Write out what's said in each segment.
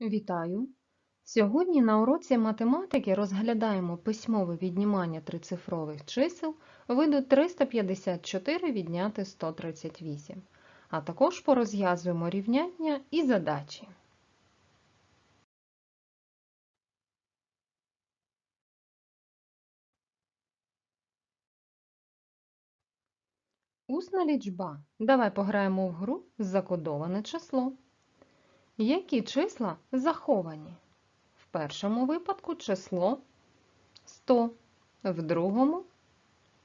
Вітаю! Сьогодні на уроці математики розглядаємо письмове віднімання трицифрових чисел виду 354 відняти 138, а також порозв'язуємо рівняння і задачі. Усна лічба. Давай пограємо в гру закодоване число. Які числа заховані? В першому випадку число 100, в другому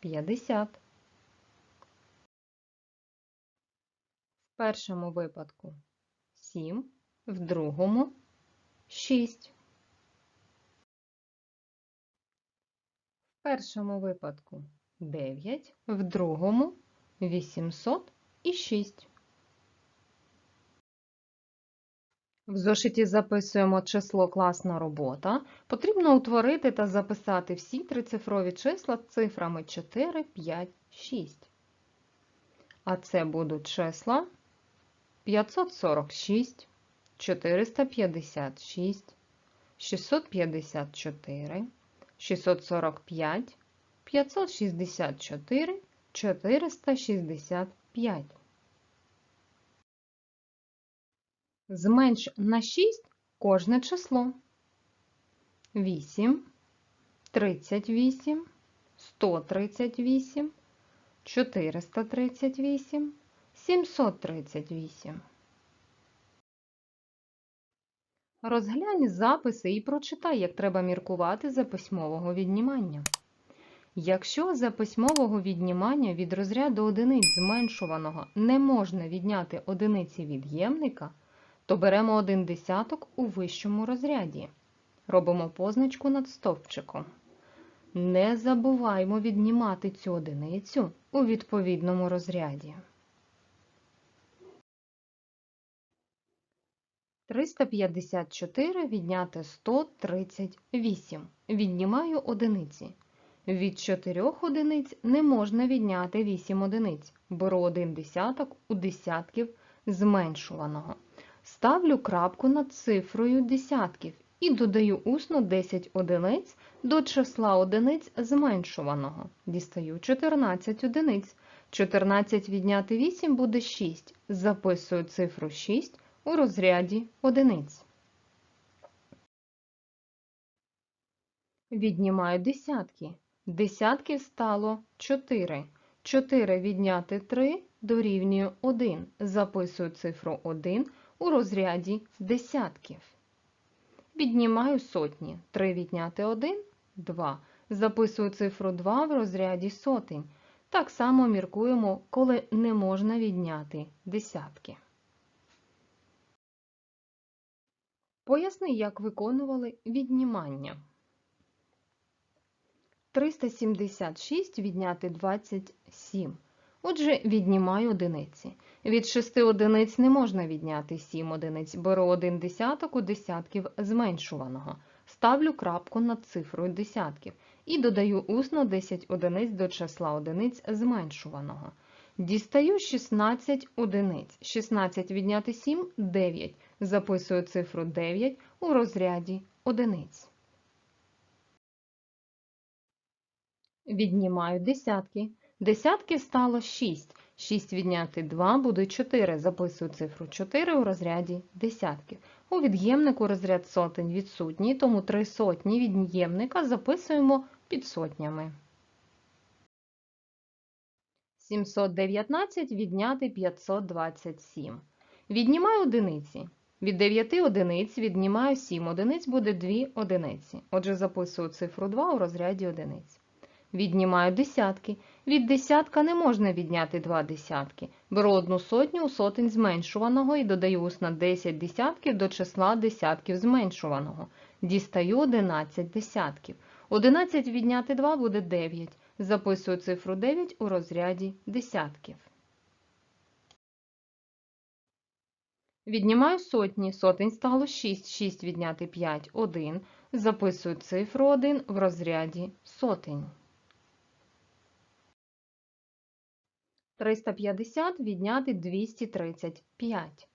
50. В першому випадку 7, в другому 6. В першому випадку 9, в другому 806. В зошиті записуємо число класна робота. Потрібно утворити та записати всі трицифрові числа цифрами 4, 5, 6. А це будуть числа 546, 456, 654, 645, 564, 465. Зменш на 6 кожне число. 8, 38, 138, 438, 738. Розглянь записи і прочитай, як треба міркувати за письмового віднімання. Якщо за письмового віднімання від розряду одиниць зменшуваного не можна відняти одиниці від'ємника, то беремо один десяток у вищому розряді. Робимо позначку над стовпчиком. Не забуваймо віднімати цю одиницю у відповідному розряді. 354 відняти 138. Віднімаю одиниці. Від 4 одиниць не можна відняти 8 одиниць. Беру один десяток у десятків зменшуваного. Ставлю крапку над цифрою десятків і додаю усно 10 одиниць до числа одиниць зменшуваного. Дістаю 14 одиниць. 14 відняти 8 буде 6. Записую цифру 6 у розряді одиниць. Віднімаю десятки. Десятків стало 4. 4 відняти 3 дорівнює 1. Записую цифру 1 у розряді десятків. Віднімаю сотні. 3 відняти 1 2. Записую цифру 2 в розряді сотень. Так само міркуємо, коли не можна відняти десятки. Поясни, як виконували віднімання. 376 відняти 27. Отже, віднімаю одиниці. Від 6 одиниць не можна відняти 7 одиниць. Беру 1 десяток у десятків зменшуваного. Ставлю крапку над цифрою десятків і додаю усно 10 одиниць до числа одиниць зменшуваного. Дістаю 16 одиниць. 16 відняти 7 – 9. Записую цифру 9 у розряді одиниць. Віднімаю десятки. Десятки стало 6. 6 відняти 2 буде 4. Записую цифру 4 у розряді десятків. У від'ємнику розряд сотень відсутній, тому 3 сотні від'ємника записуємо під сотнями. 719 відняти 527. Віднімаю одиниці. Від 9 одиниць віднімаю 7 одиниць, буде 2 одиниці. Отже, записую цифру 2 у розряді одиниць. Віднімаю десятки. Від десятка не можна відняти 2 десятки. Беру одну сотню у сотень зменшуваного і додаю усно 10 десятків до числа десятків зменшуваного. Дістаю 11 десятків. 11 відняти 2 буде 9. Записую цифру 9 у розряді десятків. Віднімаю сотні. Сотень стало 6. 6 відняти 5 – 1. Записую цифру 1 в розряді сотень. 350 відняти 235.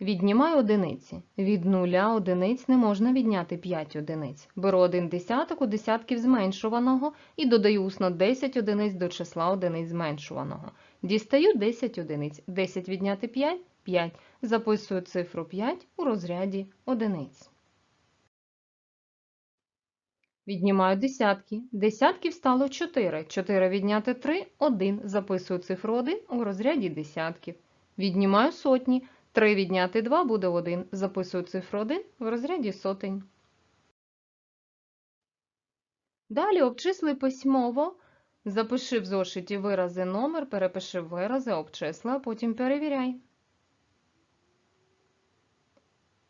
Віднімаю одиниці. Від нуля одиниць не можна відняти 5 одиниць. Беру один десяток у десятків зменшуваного і додаю усно 10 одиниць до числа одиниць зменшуваного. Дістаю 10 одиниць. 10 відняти 5 – 5. Записую цифру 5 у розряді одиниць. Віднімаю десятки. Десятків стало 4. 4 відняти 3 – 1. Записую цифру 1 у розряді десятків. Віднімаю сотні. 3 відняти 2 буде 1. Записую цифру 1 в розряді сотень. Далі обчисли письмово. Запиши в зошиті вирази номер, перепиши вирази, обчисли, а потім перевіряй.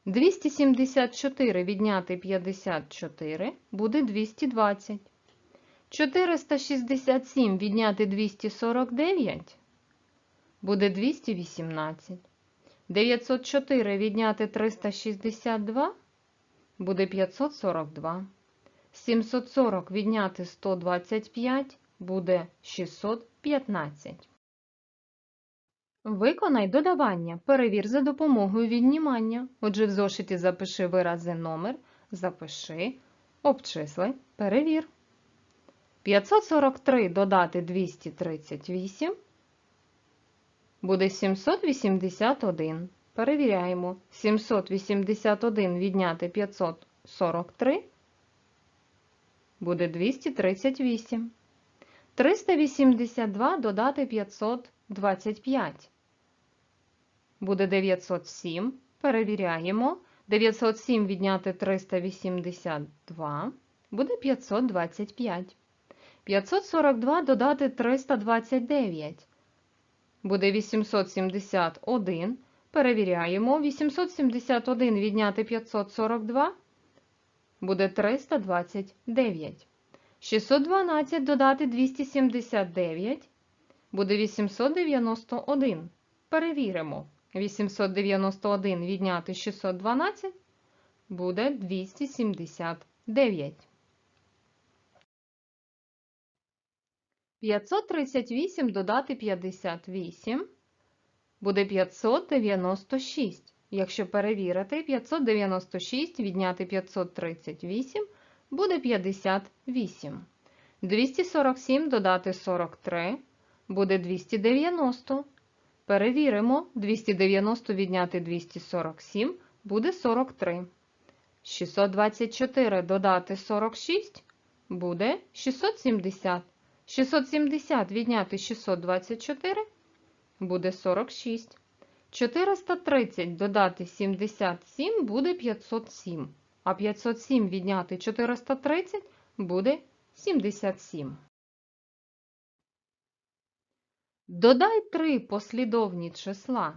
274 відняти 54 буде 220. 467 відняти 249 буде 218. 904 відняти 362 буде 542. 740 відняти 125 буде 615. Виконай додавання. Перевір за допомогою віднімання. Отже, в зошиті запиши вирази номер, запиши, обчисли, перевір. 543 додати 238 буде 781. Перевіряємо. 781 відняти 543 буде 238. 382 додати 525 буде 907. Перевіряємо. 907 відняти 382 буде 525. 542 додати 329 буде 871. Перевіряємо. 871 відняти 542 буде 329. 612 додати 279 буде 891. Перевіримо. 891 відняти 612 буде 279. 538 додати 58 буде 596. Якщо перевірити, 596 відняти 538 буде 58. 247 додати 43 буде 290. Перевіримо, 290 відняти 247 буде 43. 624 додати 46 буде 670. 670 відняти 624 буде 46. 430 додати 77 буде 507. А 507 відняти 430 буде 77. Додай три послідовні числа.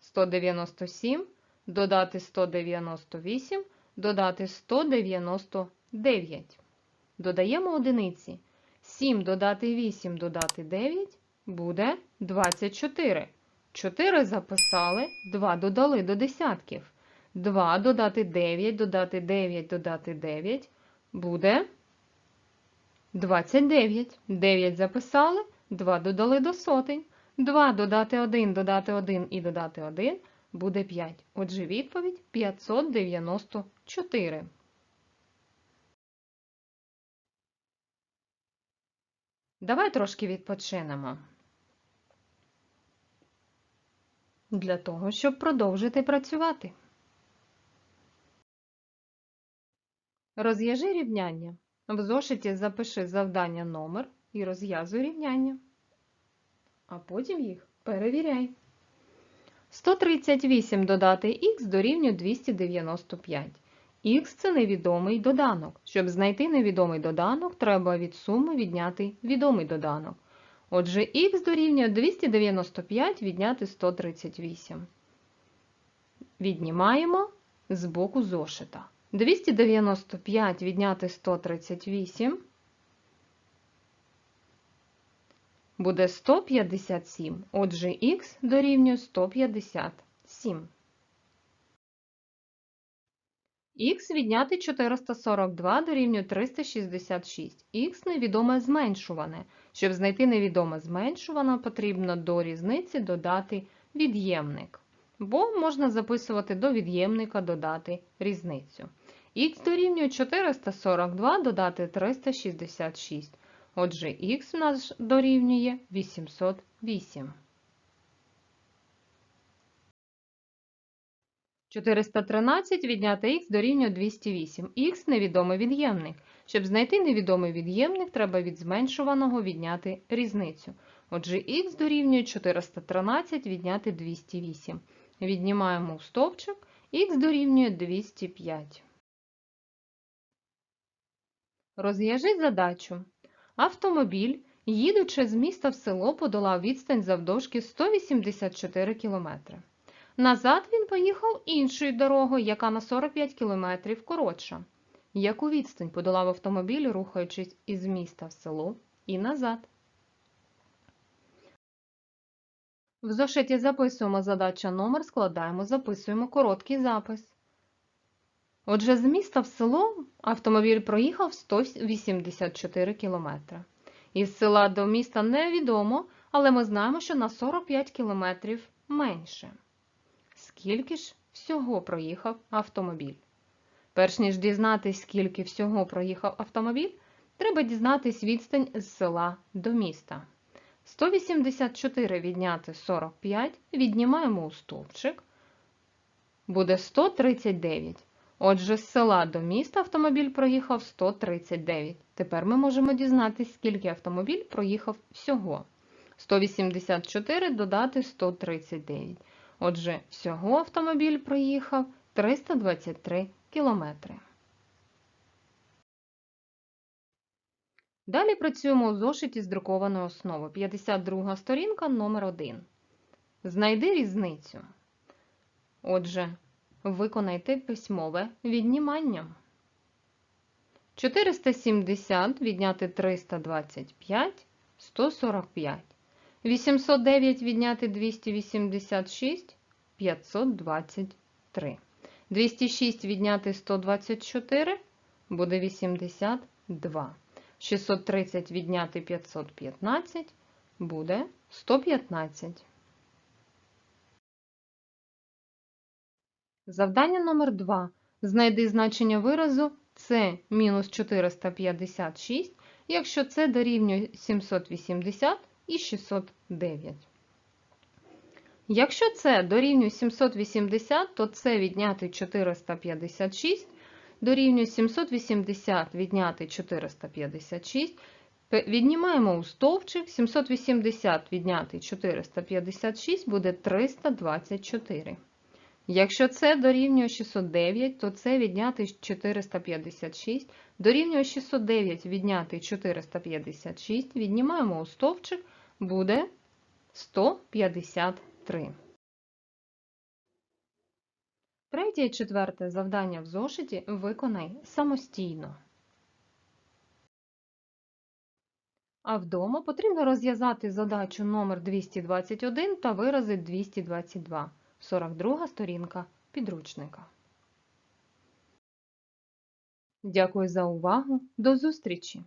197, додати 198, додати 199. Додаємо одиниці. 7 додати 8 додати 9 буде 24. 4 записали, 2 додали до десятків. 2 додати 9, додати 9, додати 9 буде 29. 9 записали, 2 додали до сотень. 2 додати 1, додати 1 і додати 1 буде 5. Отже, відповідь 594. Давай трошки відпочинемо. Для того, щоб продовжити працювати. Розв'яжи рівняння. В зошиті запиши завдання номер і розв'язуй рівняння. А потім їх перевіряй. 138 додати х дорівнює 295. Х це невідомий доданок. Щоб знайти невідомий доданок, треба від суми відняти відомий доданок. Отже, х дорівнює 295 відняти 138. Віднімаємо з боку зошита. 295 відняти 138 буде 157. Отже, х дорівнює 157. Х відняти 442 дорівнює 366. Х невідоме зменшуване. Щоб знайти невідоме зменшуване, потрібно до різниці додати від'ємник. бо можна записувати до від'ємника додати різницю. Х дорівнює 442 додати 366. Отже, х в нас дорівнює 808. 413 відняти х дорівнює 208. Х – невідомий від'ємник. Щоб знайти невідомий від'ємник, треба від зменшуваного відняти різницю. Отже, х дорівнює 413 відняти 208. Віднімаємо у стовпчик, х дорівнює 205. Розв'яжіть задачу. Автомобіль, їдучи з міста в село, подолав відстань завдовжки 184 км. Назад він поїхав іншою дорогою, яка на 45 км коротша. Яку відстань подолав автомобіль, рухаючись із міста в село і назад? В зошиті записуємо задача номер, складаємо, записуємо короткий запис. Отже, з міста в село автомобіль проїхав 184 км. Із села до міста невідомо, але ми знаємо, що на 45 км менше. Скільки ж всього проїхав автомобіль? Перш ніж дізнатись, скільки всього проїхав автомобіль, треба дізнатись відстань з села до міста. 184 відняти 45, віднімаємо у стовпчик, буде 139. Отже, з села до міста автомобіль проїхав 139. Тепер ми можемо дізнатись, скільки автомобіль проїхав всього. 184 додати 139. Отже, всього автомобіль проїхав 323 кілометри. Далі працюємо у зошиті з друкованої основи. 52 сторінка номер 1 Знайди різницю. Отже, виконайте письмове віднімання. 470 відняти 325 145. 809 відняти 286 523. 206 відняти 124 буде 82. 630 відняти 515 буде 115. Завдання номер 2. Знайди значення виразу це мінус 456, якщо це дорівнює 780 і 609. Якщо це дорівнює 780, то це відняти 456 дорівнює 780 відняти 456. Віднімаємо у стовпчик, 780 відняти 456 буде 324. Якщо це дорівнює 609, то це відняти 456. Дорівнює 609 відняти 456, віднімаємо у стовпчик, буде 153. Третє і четверте завдання в зошиті виконай самостійно. А вдома потрібно розв'язати задачу номер 221 та вирази 222. 42 сторінка підручника. Дякую за увагу. До зустрічі!